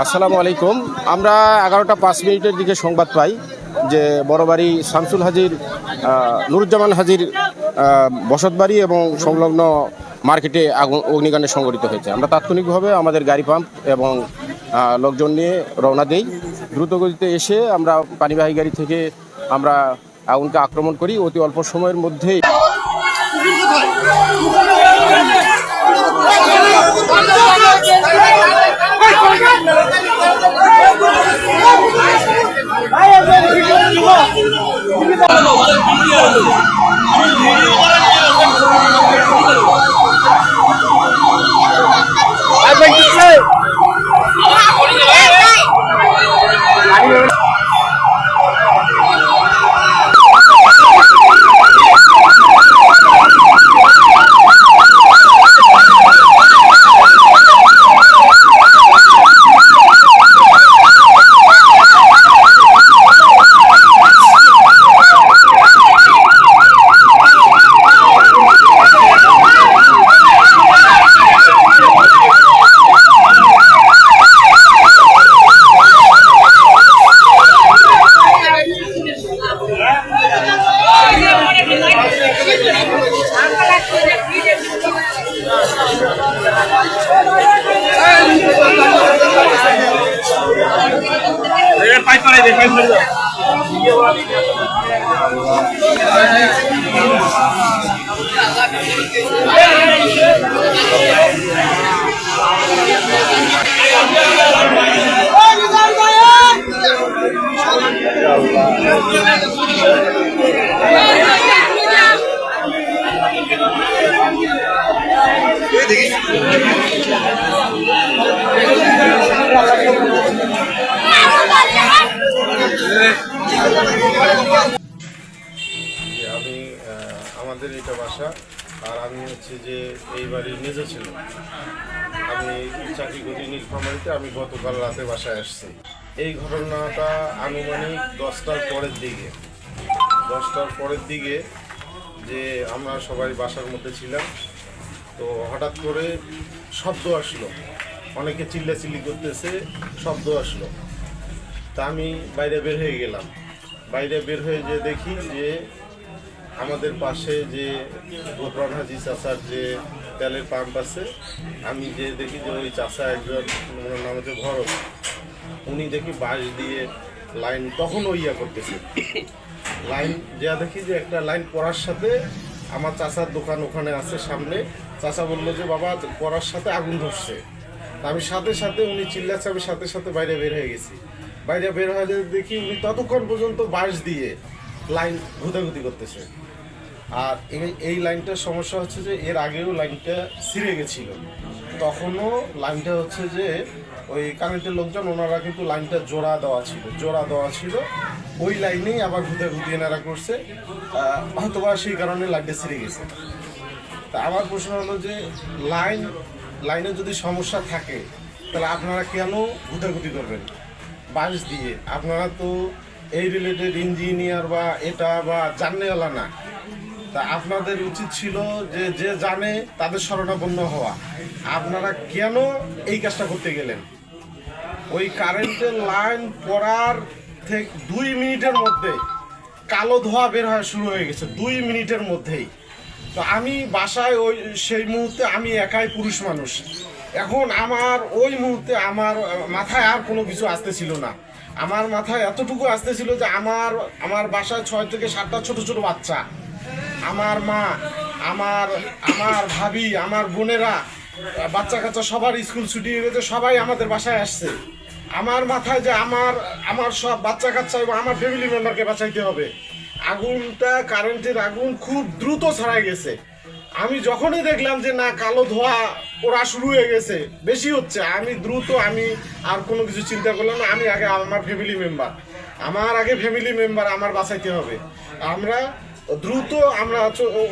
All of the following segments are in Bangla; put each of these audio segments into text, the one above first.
আসসালামু আলাইকুম। আমরা এগারোটা পাঁচ মিনিটের দিকে সংবাদ পাই যে বড়বাড়ি শামসুল হাজির নুরুজ্জামান হাজির বসতবাড়ি এবং সংলগ্ন মার্কেটে আগুন, অগ্নিকাণ্ডে সংঘটিত হয়েছে। আমরা তাৎক্ষণিকভাবে আমাদের গাড়ি পাম্প এবং লোকজন নিয়ে রওনা দেই। দ্রুতগতিতে এসে আমরা পানিবাহী গাড়ি থেকে আমরা আগুনকে আক্রমণ করি। অতি অল্প সময়ের মধ্যেই যে এটা বাসা আর আমি হচ্ছে যে এই বাড়ির নিজে ছিল আমি চাকরি করি নীলফামারিতে আমি গতকাল রাতে বাসায় আসছি। এই ঘটনাটা আনুমানিক দশটার পরের দিকে। দশটার পরের দিকে যে আমরা সবাই বাসার মধ্যে ছিলাম, তো হঠাৎ করে শব্দ আসলো। অনেকে চিল্লাচিল্লি করতেছে, শব্দ আসলো। তা আমি বাইরে বের হয়ে গেলাম। বাইরে বের হয়ে যে দেখি যে আমাদের পাশে যে গোপরান হাজি চাষার যে তেলের পাম্প আছে, আমি যে দেখি যে ওই চাষা একজন, ওনার নাম হচ্ছে ভরত, উনি দেখি বাঁশ দিয়ে লাইন তখনও ইয়া করতেছে। লাইন যা দেখি যে একটা লাইন পড়ার সাথে আমার চাচার দোকান ওখানে আছে সামনে, চাচা বলল যে, বাবা, পড়ার সাথে আগুন ধরছে। আমি সাথে সাথে উনি চিল্লাচ্ছে, আমি সাথে সাথে বাইরে বের হয়ে গেছি। বাইরে বের হয়ে দেখি উনি ততক্ষণ পর্যন্ত বাঁশ দিয়ে লাইন ঘুতাঘুতি করতেছে। আর এই এই লাইনটার সমস্যা হচ্ছে যে এর আগেও লাইনটা ছিঁড়ে গেছিল। তখনও লাইনটা হচ্ছে যে ওই কারেন্টের লোকজন, ওনারা কিন্তু লাইনটা জোড়া দেওয়া ছিল, জোড়া দেওয়া ছিল। ওই লাইনেই আবার ঘুতে ঘুতি এনারা করছে। হয়তোবা সেই কারণে লাইনটা ছিঁড়ে গেছে। তা আমার প্রশ্ন হলো যে লাইন, লাইনে যদি সমস্যা থাকে, তাহলে আপনারা কেন ঘুতাঘুতি করবেন? বাঁশ দিয়ে। আপনারা তো এই রিলেটেড ইঞ্জিনিয়ার বা এটা বা জাননেওয়ালা না। তা আপনাদের উচিত ছিল যে যে জানে তাদের শরণাপন্ন হওয়া। আপনারা কেন এই কাজটা করতে গেলেন? ওই কারেন্টের লাইন পড়ার থেকে দুই মিনিটের মধ্যে কালো ধোয়া বের হওয়া শুরু হয়ে গেছে, দুই মিনিটের মধ্যেই। তো আমি বাসায় ওই, সেই মুহূর্তে আমি একাই পুরুষ মানুষ। এখন আমার ওই মুহূর্তে আমার মাথায় আর কোনো কিছু আসতেছিল না। আমার মাথায় এতটুকু আসতেছিল যে আমার আমার বাসায় ছয় থেকে সাতটা ছোট ছোট বাচ্চা। আমার মা, আমার আমার ভাবি, আমার বোনেরা, বাচ্চা কাচ্চা সবার স্কুল ছুটি হয়ে সবাই আমাদের বাসায় আসছে। আমার মাথায় যে আমার আমার সব বাচ্চা কাচ্চা এবং আমার ফ্যামিলি মেম্বারকে বাঁচাইতে হবে। আগুনটা কারেন্টের আগুন খুব দ্রুত ছড়াই গেছে। আমি যখনই দেখলাম যে না, কালো ধোয়া ওরা শুরু হয়ে গেছে, বেশি হচ্ছে, আমি দ্রুত আমি আর কোনো কিছু চিন্তা করলাম না, আমি আগে আমার ফ্যামিলি মেম্বার আমার আগে ফ্যামিলি মেম্বার আমার বাঁচাইতে হবে। আমরা দ্রুত আমরা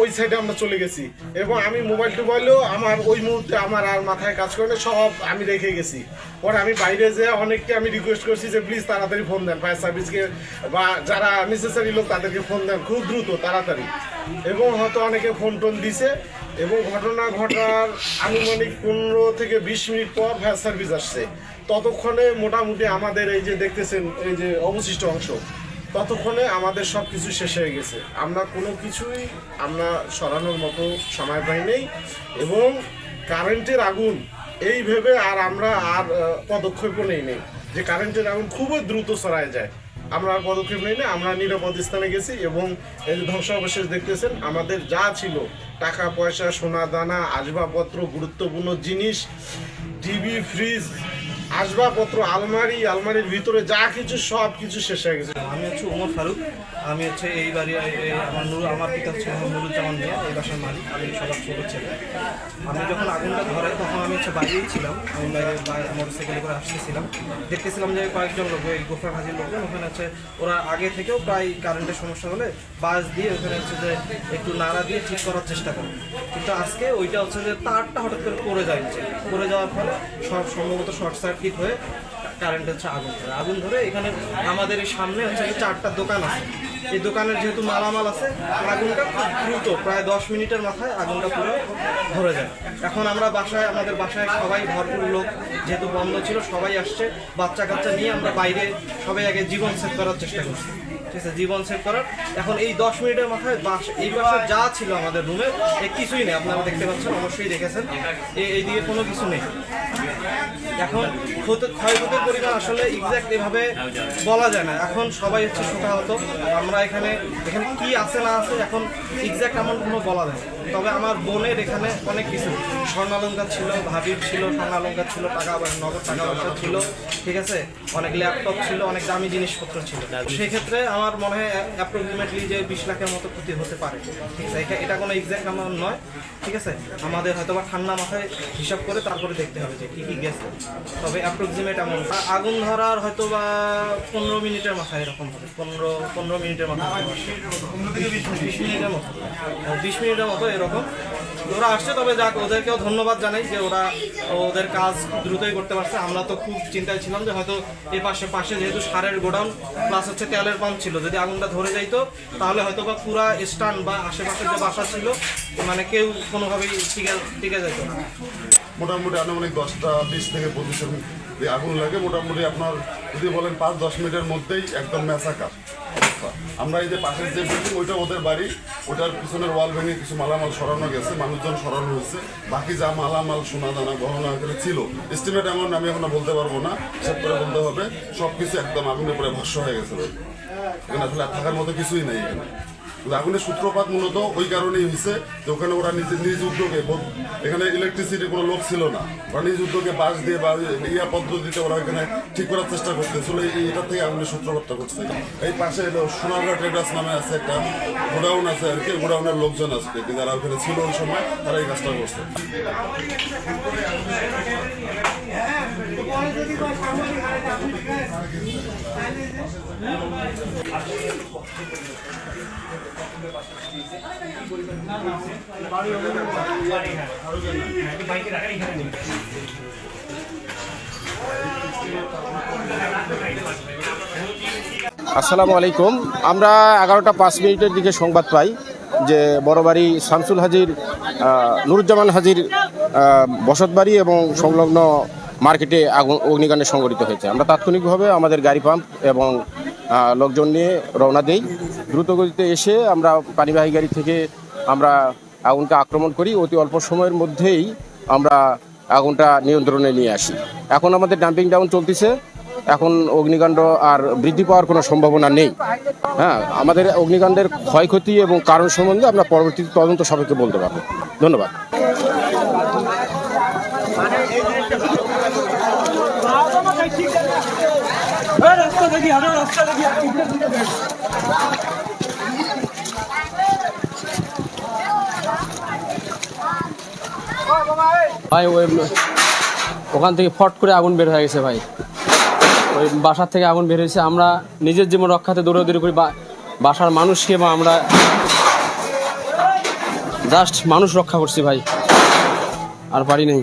ওই সাইডে আমরা চলে গেছি। এবং আমি মোবাইল টোবাইলেও আমার ওই মুহূর্তে আমার আর মাথায় কাজ করে না, সব আমি রেখে গেছি। পরে আমি বাইরে যেয়ে অনেককে আমি রিকোয়েস্ট করছি যে প্লিজ তাড়াতাড়ি ফোন দেন ফায়ার সার্ভিসকে বা যারা নেসেসারি লোক তাদেরকে ফোন দেন খুব দ্রুত তাড়াতাড়ি। এবং হয়তো অনেকে ফোন টোন দিছে এবং ঘটনা ঘটার আনুমানিক পনেরো থেকে বিশ মিনিট পর ফায়ার সার্ভিস আসছে। ততক্ষণে মোটামুটি আমাদের এই যে দেখতেছেন এই যে অবশিষ্ট অংশ। ততক্ষণে আমাদের সব কিছু শেষ হয়ে গেছে। আমরা কোনো কিছুই আমরা সরানোর মতো সময় পাই নেই এবং কারেন্টের আগুন এই ভেবে আর আমরা আর পদক্ষেপও নেই নেই। যে কারেন্টের আগুন খুবই দ্রুত ছড়ায় যায়। আমরা আর পদক্ষেপ নেই না আমরা নিরাপদ স্থানে গেছি এবং এই ধ্বংসাবশেষ দেখতেছেন, আমাদের যা ছিল, টাকা, পয়সা, সোনা, দানা, আসবাবপত্র, গুরুত্বপূর্ণ জিনিস, টিভি, ফ্রিজ আসবাবপত্র, আলমারি, আলমারির ভিতরে যা কিছু, সব কিছু শেষ হয়ে গেছে। আমি হচ্ছে উমর ফারুক। আমি হচ্ছে এই বাড়ি আমার নুর আমার পিতা হচ্ছে নুরুজ্জামান মিয়া, এই বাসার মালিক। আমি সবার ছোটো ছেলে। আমি যখন আগুনটা ধরে তখন আমি হচ্ছে বাইরেই ছিলাম। আমি বাইরে মোটর সাইকেলে করে আসতেছিলাম। দেখতেছিলাম যে কয়েকজন লোক এই গোফরান হাজির লোকজন, ওখানে হচ্ছে ওরা আগে থেকেও প্রায় কারেন্টের সমস্যা হলে বাস দিয়ে ওখানে হচ্ছে যে একটু নাড়া দিয়ে ঠিক করার চেষ্টা করে। কিন্তু আজকে ওইটা হচ্ছে যে তারটা হঠাৎ করে পড়ে যায় পড়ে যাওয়ার ফলে সব সম্ভবত শর্ট সার্কিট হয়ে কারেন্ট হচ্ছে আগুন ধরে। আগুন ধরে এখানে আমাদের সামনে হচ্ছে এই চারটা দোকান আছে। এই দোকানের যেহেতু মালামাল আছে, আগুনটা খুব দ্রুত, প্রায় দশ মিনিটের মাথায় আগুনটা পুরো ধরে যায়। এখন আমরা বাসায়, আমাদের বাসায় সবাই ভরপুর লোক, যেহেতু বন্ধ ছিল, সবাই আসছে। বাচ্চা কাচ্চা নিয়ে আমরা বাইরে সবাই আগে জীবন সেভ করার চেষ্টা করছি। ঠিক আছে, জীবন সেভ করার। এখন এই দশ মিনিটের মাথায় বাস, এই বাসায় যা ছিল আমাদের রুমে কিছুই নেই। আপনারা দেখতে পাচ্ছেন, অবশ্যই দেখেছেন। এ- এইদিকে কোনো কিছু নেই। এখন ক্ষতি- ক্ষয়ক্ষতির পরিমাণ আসলে এক্সাক্ট এভাবে বলা যায় না। এখন সবাই হচ্ছে শোকাহত। আমরা এখানে এখানে কি আছে না আছে এখন এক্সাক্ট আমার কোনো বলা যায়। তবে আমার বোনের এখানে অনেক কিছু। স্বর্ণালঙ্কার ছিল ভাবির ছিল স্বর্ণালঙ্কার ছিল টাকা নগদ টাকা পয়সা ছিল ঠিক আছে? অনেক ল্যাপটপ ছিল অনেক দামি জিনিসপত্র ছিল। সেক্ষেত্রে আমার মনে হয় অ্যাপ্রক্সিমেটলি যে বিশ লাখের মতো ক্ষতি হতে পারে। ঠিক আছে? এটা- এটা কোনো এক্সাক্ট আমার নয়। ঠিক আছে? আমাদের হয়তো বা ঠান্ডা মাথায় হিসাব করে তারপরে দেখতে হবে যে কী গেছে? তবে অ্যাপ্রক্সিমেট এমন আগুন ধরার হয়তো বা পনেরো মিনিটের মাথায় এরকম হবে। পনেরো পনেরো মিনিটের মাথায় বিশ মিনিটের মতো। বিশ মিনিটের মতো এরকম। ওরা আসছে, তবে যাক, ওদেরকেও ধন্যবাদ জানাই যে ওরা ওদের কাজ দ্রুতই করতে পারছে। আমরা তো খুব চিন্তায় ছিলাম যে হয়তো এই পাশে পাশে যেহেতু সারের গোডাউন প্লাস হচ্ছে তেলের পাম্প ছিল। যদি আগুনটা ধরে যাইতো, তাহলে হয়তো বা পুরা স্টান বা আশেপাশে যে বাসা ছিল মানে কেউ কোনোভাবেই টিকে টিকে যেত না। মোটামুটি আনুমানিক দশটা বিশ থেকে পঁচিশ আগুন লাগে। মোটামুটি আপনার যদি বলেন পাঁচ দশ মিনিটের মধ্যেই একদম ম্যাসাকার। আমরা এই যে পাশের যে বিল্ডিং ওইটা ওদের বাড়ি। ওটার পিছনের ওয়াল ভেঙে কিছু মালামাল সরানো গেছে, মানুষজন সরানো হয়েছে। বাকি যা মালামাল, সোনা দানা, গহনা ছিল। এস্টিমেট অ্যামাউন্ট আমি এখনও বলতে পারব না হিসাব করে বলতে হবে। সব কিছু একদম আগুনের উপরে ভস্য হয়ে গেছে। এখানে আসলে থাকার মতো কিছুই নেই। এখানে আগুনের সূত্রপাত মূলত ওই কারণেই হয়েছে যে ওখানে ওরা নিজে, নিজ উদ্যোগে এখানে ইলেকট্রিসিটি কোনো লোক ছিল না। ওরা নিজ উদ্যোগে বাস দিয়ে বা ইয়া পদ্ধতিতে ওরা এখানে ঠিক করার চেষ্টা করতেছিল এটা থেকে আগুনের সূত্রপাতটা করছে এই পাশে সোনারগাঁ ট্রেডার্স নামে আছে একটা গোডাউন আছে আর কি। গোডাউনের লোকজন আছে। যারা ওখানে ছিল ওই সময় তারা এই কাজটা করছে। আসসালামু আলাইকুম। আমরা এগারোটা পাঁচ মিনিটের দিকে সংবাদ পাই যে বড়বাড়ি শামসুল হাজির নুরুজ্জামান হাজির বসতবাড়ি এবং সংলগ্ন মার্কেটে আগুন, অগ্নিকাণ্ডে সংঘটিত হয়েছে। আমরা তাৎক্ষণিকভাবে আমাদের গাড়ি পাম্প এবং লোকজন নিয়ে রওনা দেই। দ্রুতগতিতে এসে আমরা পানিবাহী গাড়ি থেকে আমরা আগুনকে আক্রমণ করি। অতি অল্প সময়ের মধ্যেই আমরা আগুনটা নিয়ন্ত্রণে নিয়ে আসি। এখন আমাদের ডাম্পিং ডাউন চলতেছে। এখন অগ্নিকাণ্ড আর বৃদ্ধি পাওয়ার কোনো সম্ভাবনা নেই। হ্যাঁ আমাদের অগ্নিকাণ্ডের ক্ষয়ক্ষতি এবং কারণ সম্বন্ধে আমরা পরবর্তীতে তদন্ত সবাইকে বলতে পারব। ধন্যবাদ। আরও রাস্তা ভাই, ওই ওখান থেকে ফট করে আগুন বের হয়ে গেছে ভাই। ওই বাসার থেকে আগুন বের হয়েছে। আমরা নিজের জীবন রক্ষাতে দৌড়াদৌড়ি করি। বাসার মানুষকে বা আমরা জাস্ট মানুষ রক্ষা করছি ভাই। আর পারি নাই।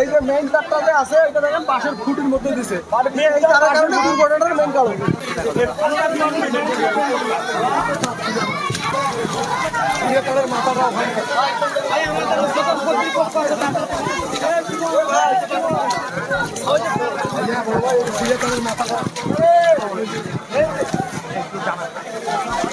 এই যে মেইন তারটা যে আছে এটা দেখেন বাসের খুঁটির মধ্যে দিছে। দুর্ঘটনার মেইন কারণ মাথাটা ওখানে।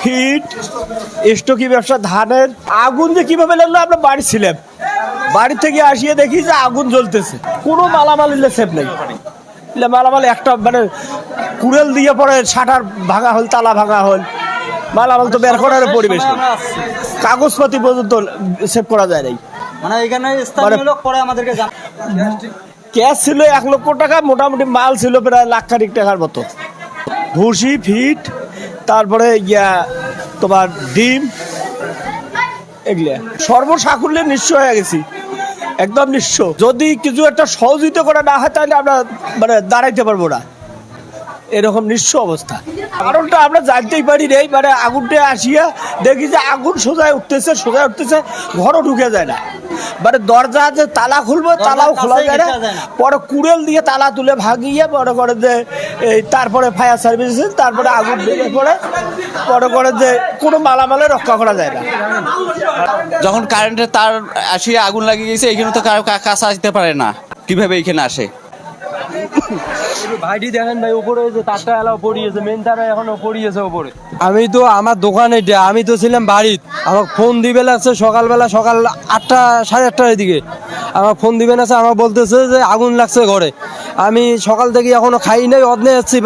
ফিট স্টকি ব্যবসা ধানের আগুন যে কীভাবে লাগল আমরা বাড়ি ছিলাম। বাড়ি থেকে আসিয়ে দেখি যে আগুন জ্বলতেছে। কোনো মালামাল সেফ নেই। মালামাল একটা মানে কুড়েল দিয়ে পরে শাটার ভাঙা হল তালা ভাঙা হল। মালামাল তো বের করার পরিবেশ কাগজপাতি পর্যন্ত সেভ করা যায় নাই। মানে এখানে পরে আমাদেরকে ক্যাশ ছিল এক লক্ষ টাকা মোটামুটি মাল ছিল প্রায় লাখ খানিক টাকার মতো। ভুসি ফিট তারপরে ইয়া, তোমার ডিম, এগুলা। সর্বসাকুল্যে নিঃস্ব হয়ে গেছি। একদম নিঃস্ব। যদি কিছু একটা সহযোগিতা করা না হয়, তাহলে আমরা মানে দাঁড়াইতে পারব না। এরকম নিঃস্ব অবস্থা। কারণটা আমরা জানতেই পারি রে মানে আগুনটা আসিয়া দেখি যে আগুন সোজায় উঠতেছে সোজায় উঠতেছে ঘরও ঢুকে যায় না। মানে দরজা যে তালা খুলবো তালাও খোলা যায় না। পরে কুড়েল দিয়ে তালা তুলে ভাগিয়ে পরে করে যে এই তারপরে ফায়ার সার্ভিস তারপরে আগুন বেড়ে পড়ে। পরে করে যে কোনো মালামালে রক্ষা করা যায় না। যখন কারেন্টের তার আসিয়ে আগুন লাগিয়ে গেছে এখানে তো কারও কা- কাছে আসতে পারে না। কীভাবে এখানে আসে? ভাইটি দেখেন ভাই, উপরে তারটা এলাও পড়িয়েছে মেন তারা এখনও পড়িয়েছে উপরে। আমি তো আমার দোকানে আমি তো ছিলাম বাড়িতে আমার ফোন দিবে লাগছে সকালবেলা, সকাল আটটা, সাড়ে আটটার দিকে। আমার ফোন দিবে না আমার বলতেছে যে আগুন লাগছে ঘরে। আমি সকাল থেকে এখনও খাই নাই, অদনে যাচ্ছি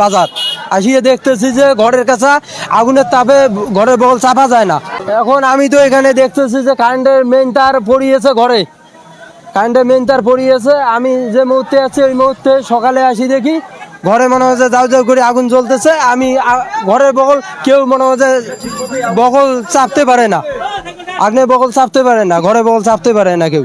বাজার। আসিয়ে দেখতেছি যে ঘরের কাছে আগুনের তাপে ঘরের বল চাপা যায় না। এখন আমি তো এখানে দেখতেছি যে কারেন্টের মেইন তার পড়িয়েছে ঘরে। কারেন্টের মেন তার পড়িয়েছে, আমি যে মুহূর্তে আছি ওই মুহূর্তে সকালে আসি দেখি, ঘরে মনে হয় যে যাও যাও করে আগুন জ্বলতেছে, আমি ঘরের বগল কেউ মনে হয় যে বগল চাপতে পারে না। আগ্নে বগল চাপতে পারে না, ঘরে বগল চাপতে পারে না কেউ।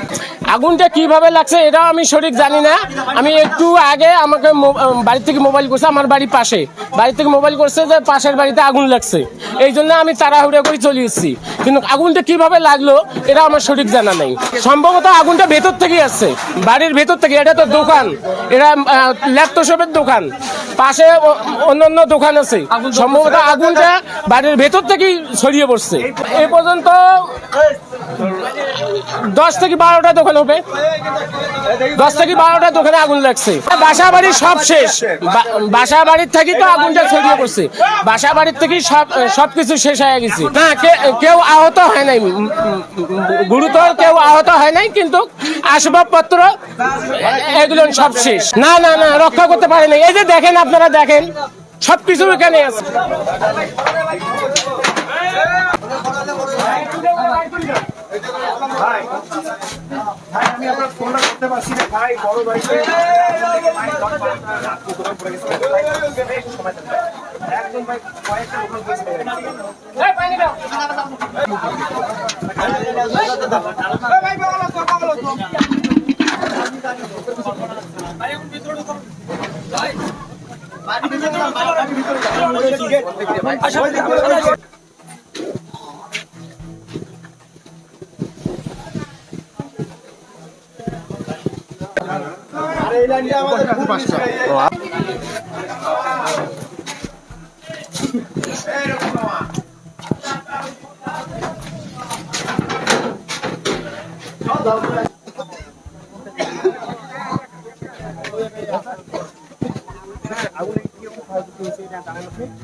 আগুনটা কীভাবে লাগছে, এটা আমি সঠিক জানি না। আমি একটু আগে আমাকে বাড়ি থেকে মোবাইল করছে, আমার বাড়ি পাশে। বাড়ি থেকে মোবাইল করছে যে পাশের বাড়িতে আগুন লাগছে। এই জন্য আমি তাড়াহুড়া করে চলে এসেছি। কিন্তু আগুনটা কীভাবে লাগল, এটা আমার সঠিক জানা নেই। সম্ভবত আগুনটা ভেতর থেকে আসছে, বাড়ির ভেতর থেকে। এটা তো দোকান। এটা ল্যাপটপের দোকান। পাশে অন্যান্য দোকান আছে। সম্ভবত আগুনটা বাড়ির ভেতর থেকেই ছড়িয়ে পড়ছে। এ পর্যন্ত দশ থেকে বারোটা দোকান হবে। দশ থেকে বারোটা দোকানে আগুন লাগছে। বাসা বাড়ির সব শেষ। বাসা বাড়ির থেকে তো আগুনটা ছড়িয়ে পড়ছে। বাসা বাড়ির থেকেই সব, সবকিছু শেষ হয়ে গেছে। না কেউ আহত হয় নাই। গুরুতর কেউ আহত হয় নাই, কিন্তু আসবাবপত্র, এগুলো সব শেষ। না না না, রক্ষা করতে পারে নাই এই যে দেখেন আপনারা, দেখেন, সবকিছু এখানে আছে। আমি আপনার ফোনটা করতে পারছি না ভাই বড় বাড়িতে একদম ভাই কয়েকটা দোকান গেছে না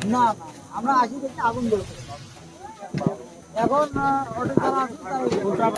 না আমরা আসি দেখি আগুন জ্বলছে এখন অটো যারা আছে তারা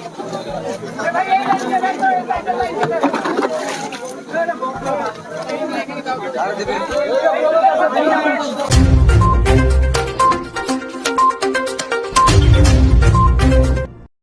আর